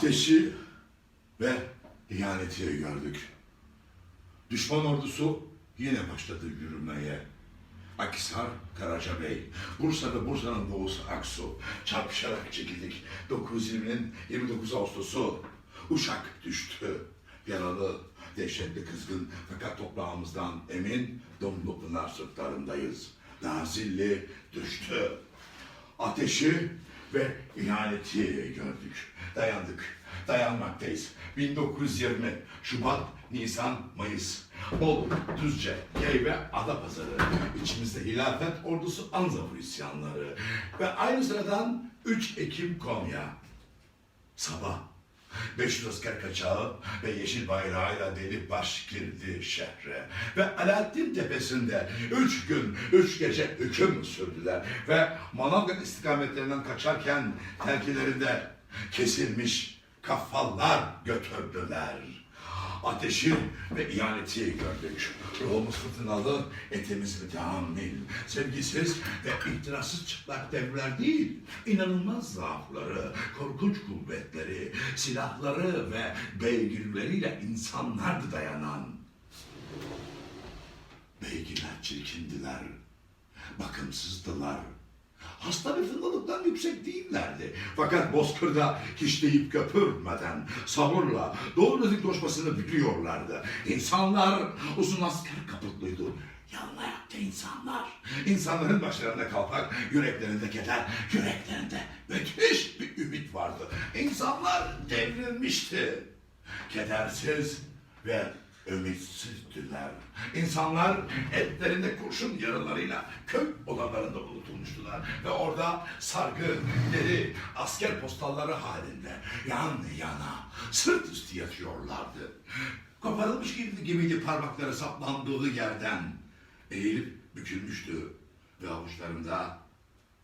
Ateşi ve ihaneti gördük. Düşman ordusu yine başladı yürümeye. Akisar, Karacabey, Bursa ve Bursa'nın doğusu Aksu. Çarpışarak çekildik. 920'nin 29 Ağustos'u. Uşak düştü. Yaralı, dehşetli kızgın fakat toprağımızdan emin Dumlupınar sırtlarındayız. Nazilli düştü. Ateşi ve ihaneti gördük. Dayandık. Dayanmaktayız. 1920 Şubat, Nisan, Mayıs. Bolu, Düzce, Geyve, Adapazarı. İçimizde hilafet ordusu Anzavur isyanları. Ve aynı sıradan 3 Ekim Konya. Sabah 500 asker kaçağı ve yeşil bayrağıyla deli baş girdi şehre. Ve Alaaddin Tepesi'nde üç gün, üç gece hüküm sürdüler. Ve Manavgat istikametlerinden kaçarken terkilerinde kesilmiş kafallar götürdüler. Ateşi ve ihaneti gördük. Ruhumuz fırtınalı, etimiz mütehammil. Sevgisiz ve ihtirassız çıplak devler değil, inanılmaz zaafları, korkunç kuvvetleri, silahları ve beygirleriyle insanlardı dayanan. Beygirler çirkindiler, bakımsızdılar. Hasta ve fındıktan yüksek değillerdi. Fakat bozkırda kişleyip köpürmeden, sabırla doğru düzgün koşmasını biliyorlardı. İnsanlar uzun asker kaputluydu. Yalın ayakta insanlar. İnsanların başlarında kalpak, yüreklerinde keder, yüreklerinde müthiş bir ümit vardı. İnsanlar devrilmişti. Kedersiz ve ümitsizdiler. İnsanlar etlerinde kurşun yaralarıyla köy odalarında unutulmuştular. Ve orada sargı, deri, asker postalları halinde yan yana sırt üstü yatıyorlardı. Koparılmış gibi gibiydi parmakları saplandığı yerden. Eğilip bükülmüştü ve avuçlarında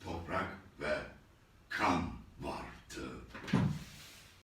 toprak